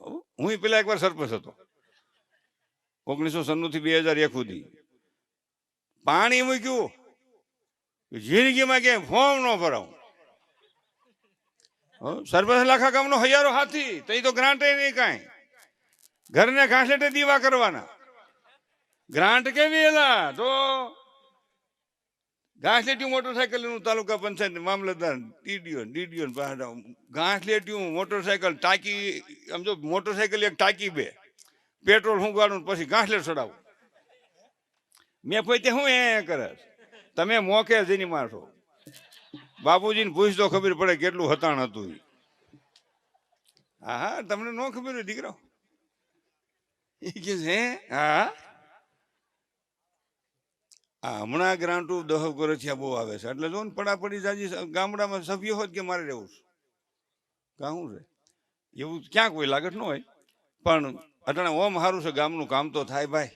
હું પેલા એકવાર સરપંચ હતો. ઓગણીસો સન્નું થી બે હજાર એક સુધી. પાણી મૂક્યું જિંદગીમાં ક્યાંય ફોર્મ ન ભરાવું. સરપંચ લાખા ગામનો હજારો હાથી તઈ તો ગ્રાન્ટ નહીં કાંઈ. ઘરને ઘાસેટે દીવા કરવાના. ગ્રાન્ટ કેવી એલા? તો ઘાસલેટ્યું મોટરસાયકલનું તાલુકા પંચાયત મામલતદાર ટીડીઓ ડીડીઓ ઘાસલેટિયું મોટરસાયકલ ટાંકી, આમ જો મોટરસાયકલ એક ટાંકી બે, પેટ્રોલ હું પછી ઘાસલેટ ચડાવું. મેં પોતે હું એ કરે તમે મોકે જઈને મારશો બાપુજીને પૂછતો ખબર પડે કેટલું હતાણ હતું હા હા, તમને ન ખબર હોય દીકરો? એ કે હે, હા. આ હમણાં ગ્રાન્ટુ દહ ગોરથિયા બહુ આવે છે. એટલે જો ને પડાપડી જાજી ગામડામાં સભ્ય હોત કે મારે રહેવું છે. કાં છે એવું ક્યાં કોઈ લાગત ન હોય. પણ અટાણે ઓમ સારું છે, ગામનું કામ તો થાય ભાઈ.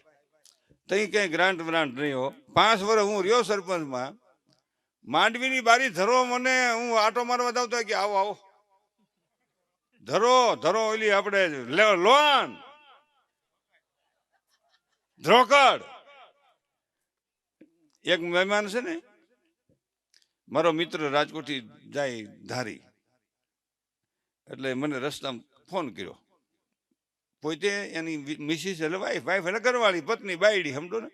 તઈ કંઈ ગ્રાન્ટ વ્રાન્ટ નહીં હો. પાંચ વર્ષ હું રહ્યો સરપંચમાં, માંડવીની બારી ધરો મને, હું આટો મારવા જાવતો કે, આવો આવો. ધરો ધરો ઓલી આપણે લોન. ધ્રોકડ. એક મહેમાન છે ને, મારો મિત્ર રાજકોટથી જાય ધારી. એટલે મને રસ્તામાં ફોન કર્યો. પોતે એની મિસિસ એટલે વાઈફ વાઈફ એટલે ઘરવાળી, પત્ની, બાયડી, સમજો ને?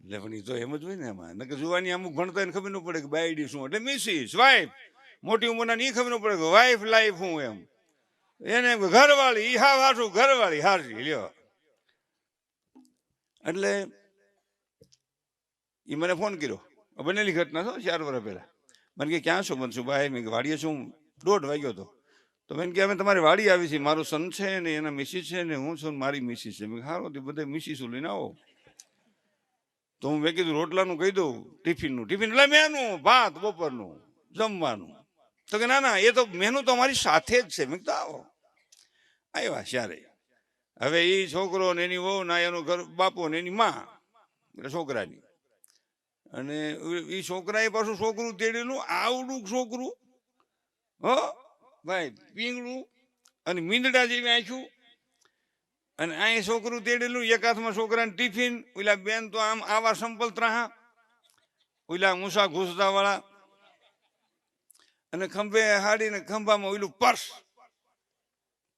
એટલે પણ એ તો એમ જ હોય ને એમાં. નકર જુવાની અમુક ભણતા એને ખબર ન પડે કે બાયડી શું. એટલે મિસિસ વાઈફ મોટી ઉંમરના ની ખબર ન પડે કે વાઈફ લાઈફ હું એમ. એને ઘરવાળી હા હાસું ઘરવાળી, હાજી, લ્યો. એટલે એ મને ફોન કર્યો. બનેલી ઘટના છો ચાર વર્ષ પહેલાં. મને કે ક્યાં છો? મનસુભાઈ મેં વાડીએ છું. દોઢ વાગ્યો હતો તો મેં કે અમે તમારી વાડી આવી છે મારો સન છે ને, એના મિસિસ છે ને, હું છું મારી મિસિસ છે. મેં સારો, તે બધા મિસિસો લઈને આવો. તો હું મેં કીધું, રોટલાનું કહી દઉં, ટિફિનનું. ટિફિન એટલે મેનું, ભાત, બપોરનું, જમવાનું. તો કે, ના ના, એ તો મેનુ તો અમારી સાથે જ છે. મેં કીધું, આવો. આવ્યા ત્યારે હવે એ છોકરો ને એની વહુ ના એનો ઘર, બાપો ને એની માં, એટલે છોકરાની. અને એ છોકરાએ પાછું છોકરું તેડેલું, આવડું છોકરું, હો? ભાઈ, પીંગળું અને મીંદડા જેવી આંખ્યું. અને અહીં છોકરું તેડેલું, એક હાથમાં છોકરાને ટિફિન, ઓલા બેન તો આમ આવા સંપલ ત્રાહા. ઓલા મૂસા ઘૂસતા વાળા અને ખંભે હાડીને ખંભામાં ઓલું પર્સ.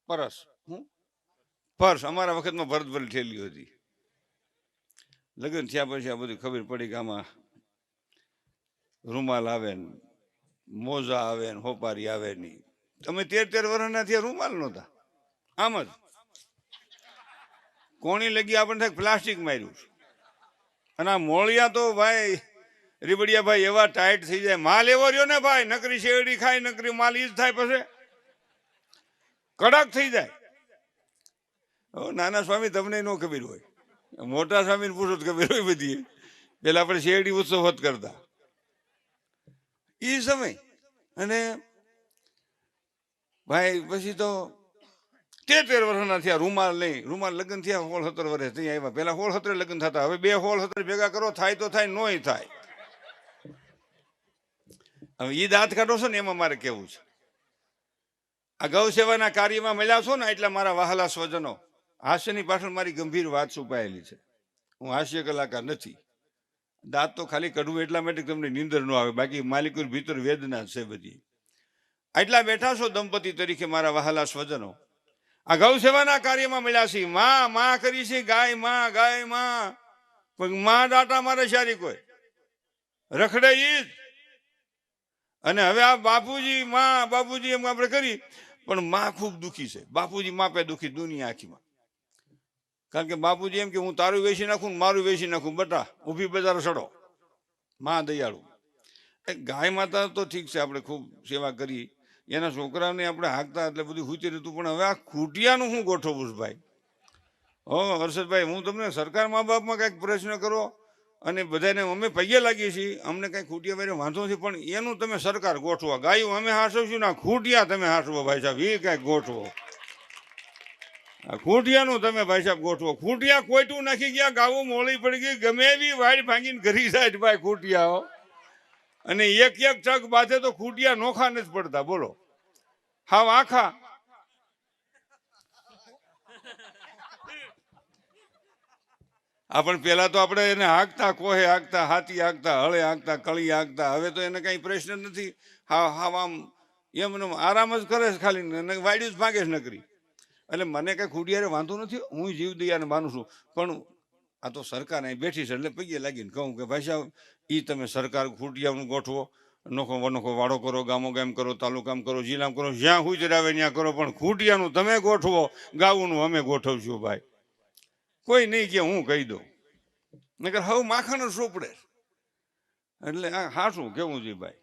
પરસ. હું? પર્સ. અમારા વખતમાં ભરતભરી ઠેલી હતી. લગ્ન થયા પછી આ બધું ખબર પડી કે આમાં રૂમાલ આવે ને, મોજા આવે ને, હોપારી આવે નહીં તમે તેર તેર વર્ષના થયા રૂમાલ નહોતા. આમ જ. કોણી લગી આપણને પ્લાસ્ટિક માર્યું અને આ મોળિયા તો ભાઈ રીબડિયા ભાઈ એવા ટાઈટ થઈ જાય. માલ એવો રહ્યો ને ભાઈ, નકરી શેરડી ખાય, નકરી માલ ઈ થાય પછી. કડક થઈ જાય. નાના સ્વામી, તમને ન ખબર હોય. મોટા સ્વામીને પૂછો ખબર હોય બધી. પેલા આપણે શેરડી ઉત્સવ હોત કરતા. એ સમય. અને ભાઈ, પછી તો તેર વર્ષના થયા, રૂમાલ નહીં રૂમાલ લગ્ન થયા હોળ સત્તર વર્ષ થઈ આવ્યા. પેલા હોળ સત્તર લગ્ન થતા, હવે બે હોળ સત્તર ભેગા કરો, થાય તો થાય, નોય થાય. હવે એ દાંત કાઢો છો ને, એમાં મારે કેવું છે? આ ગૌ સેવાના કાર્યમાં મળ્યા છો ને, એટલા મારા વહાલા સ્વજનો. હાસ્યની પાછળ મારી ગંભીર વાત છુપાયેલી છે. હું હાસ્ય કલાકાર નથી. દાંત તો ખાલી કઢવું એટલા માટે તમને નીંદર ન આવે. બાકી માલિક ભીતર વેદના છે બધી. આટલા બેઠા છો દંપતી તરીકે મારા વહાલા સ્વજનો. આ ગૌ સેવાના કાર્યમાં મળ્યા છે માં માં કરી છે, ગાય, માં ગાય, માં. પણ માં દાટા મારે સારી કોઈ. રખડે ઈ અને હવે આ બાપુજી, માં, બાપુજી એમ આપણે કરી. પણ માં ખૂબ દુખી છે. બાપુજી માપે દુખી દુનિયા આખીમાં. કારણ કે બાપુજી એમ કે હું તારું વેચી નાખું મારું વેચી નાખું, બટા, ઊભી બજાર સડો માં દયાળુ ગાય માતા તો ઠીક છે, આપણે ખૂબ સેવા કરી. એના છોકરાને આપણે હાંકતા એટલે બધું ખૂચી રહેતું પણ હવે આ ખૂટિયાનું હું ગોઠવું ભાઈ? હો, હર્ષદભાઈ, હું તમને સરકાર મા બાપમાં કાંઈક પ્રશ્ન કરો અને બધાને અમે પૈયે લાગીએ છીએ, અમને કાંઈ ખૂટિયા ભાઈ વાંધો નથી પણ એનું તમે સરકાર ગોઠવો. ગાયું અમે હાંસવશું ના ખૂટિયા તમે હાંસવો, ભાઈ સાહેબ, એ કાંઈક ગોઠવો. ખૂંટિયાનું તમે ભાઈ સાહેબ ગોઠવો. ખૂંટિયા કોઈટું નાખી ગયા, ગાવું મોળી પડી ગઈ, ગમે એવી વાડ ભાંગીને ઘરી જાય ભાઈ ખૂંટિયાઓ અને એક એક ટક બાથે તો ખૂંટિયા નોખા નથી પડતા, બોલો. હાવ આખા. આપણ પેલા તો આપણે એને હાંકતા, કોહે હાંકતા, હાથી હાંકતા, હળે હાંકતા, કળી હાંકતા. હવે તો એને કઈ પ્રશ્ન નથી. હા હા આમ એમને આરામ જ કરે છે ખાલી વાડ્યું જ ભાગે છે નકરી. એટલે મને કઈ ખુડિયારે વાંધો નથી, હું જીવ દયાને માનું છું. પણ આ તો સરકાર અહીં બેઠી છે, એટલે પગે લાગીને કહું કે ભાઈ સાહેબ એ તમે સરકાર ખૂટિયાનું ગોઠવો, નોખો વનોખો વાડો કરો, ગામો ગામ કરો તાલુકામ કરો જિલ્લામ કરો, જ્યાં હું જરાવે ત્યાં કરો, પણ ખૂટિયાનું તમે ગોઠવો ગાવુંનું અમે ગોઠવશું ભાઈ. કોઈ નહીં કે હું કહી દઉં. નકર હવે માખણ સોપડે. એટલે આ હાશું કેવું છે ભાઈ?